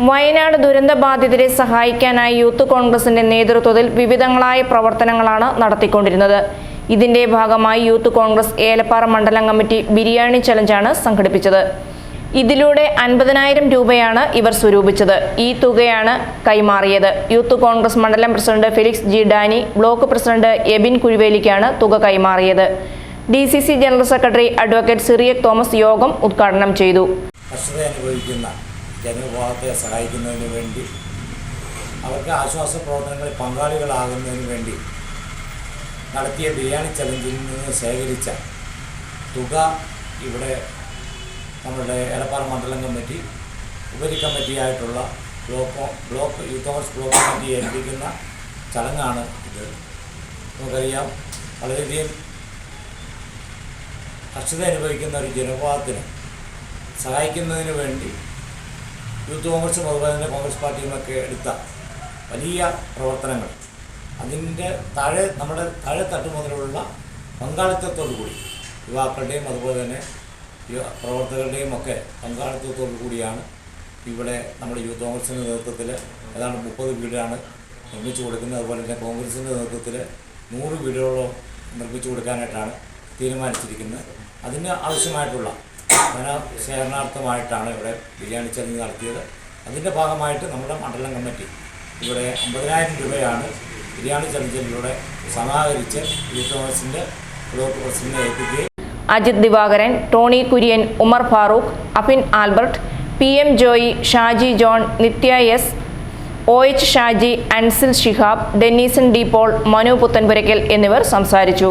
വയനാട് ദുരന്തബാധിതരെ സഹായിക്കാനായി യൂത്ത് കോൺഗ്രസിന്റെ നേതൃത്വത്തിൽ വിവിധങ്ങളായ പ്രവർത്തനങ്ങളാണ് നടത്തിക്കൊണ്ടിരുന്നത്. ഇതിന്റെ ഭാഗമായി യൂത്ത് കോൺഗ്രസ് ഏലപ്പാറ മണ്ഡലം കമ്മിറ്റി ബിരിയാണി ചലഞ്ചാണ് സംഘടിപ്പിച്ചത്. ഇതിലൂടെ അൻപതിനായിരം രൂപയാണ് ഇവർ സ്വരൂപിച്ചത്. ഈ തുകയാണ് കൈമാറിയത്. യൂത്ത് കോൺഗ്രസ് മണ്ഡലം president Felix G Danny block president Ebin കുഴിവേലിക്കാണ് തുക കൈമാറിയത്. D general secretary advocate Cyriac Thomas യോഗം ഉദ്ഘാടനം ചെയ്തു. ജനവിഭാഗത്തെ സഹായിക്കുന്നതിന് വേണ്ടി അവർക്ക് ആശ്വാസ പ്രവർത്തനങ്ങളിൽ പങ്കാളികളാകുന്നതിന് വേണ്ടി നടത്തിയ ബിരിയാണി ചലഞ്ചിൽ നിന്ന് ശേഖരിച്ച തുക ഇവിടെ നമ്മുടെ ഏലപ്പാറ മണ്ഡലം കമ്മിറ്റി ഉപരി കമ്മിറ്റിയായിട്ടുള്ള block block youth Congress block committee ഏൽപ്പിക്കുന്ന ചടങ്ങാണ് ഇത്. നമുക്കറിയാം വളരെയധികം കർഷകരെ അനുഭവിക്കുന്ന ഒരു ജനവിഭാഗത്തിന് സഹായിക്കുന്നതിന് വേണ്ടി യൂത്ത് കോൺഗ്രസും അതുപോലെ തന്നെ കോൺഗ്രസ് പാർട്ടിയുമൊക്കെ എടുത്ത വലിയ പ്രവർത്തനങ്ങൾ. അതിന്റെ താഴെ നമ്മുടെ താഴെ തട്ട് മുതലുള്ള പങ്കാളിത്തത്തോടു കൂടി യുവാക്കളുടെയും അതുപോലെ തന്നെ പ്രവർത്തകരുടെയും ഒക്കെ പങ്കാളിത്തത്തോടു കൂടിയാണ് ഇവിടെ നമ്മുടെ യൂത്ത് കോൺഗ്രസിന്റെ നേതൃത്വത്തിൽ ഏതാണ്ട് മുപ്പത് വീടാണ് നിർമ്മിച്ചു കൊടുക്കുന്നത്. അതുപോലെ തന്നെ കോൺഗ്രസിന്റെ നേതൃത്വത്തിൽ നൂറ് വീടുകളോ നിർമ്മിച്ചു കൊടുക്കാനായിട്ടാണ് തീരുമാനിച്ചിരിക്കുന്നത്. അതിന് ആവശ്യമായിട്ടുള്ള ധനശേഖരണാർത്ഥമായിട്ടാണ് ഇവിടെ ബിരിയാണി ചലഞ്ച് നടത്തിയത്. അതിന്റെ ഭാഗമായിട്ട് നമ്മുടെ മണ്ഡലം കമ്മിറ്റി ഇവിടെ അമ്പതിനായിരം രൂപയാണ് ബിരിയാണി ചലഞ്ചിലൂടെ സമാഹരിച്ച് കോൺഗ്രസിന്റെ ബ്ലോക്ക് പ്രസിഡന്റിനെ ഏൽപ്പിക്കുകയും Ajith Divakaran Tony Kurian Umar Farooq Afin Albert P M Joy Shaji John Nithya S O H Shaji Ansil Shihab Denison D Paul Manu Puthenpurackal എന്നിവർ സംസാരിച്ചു.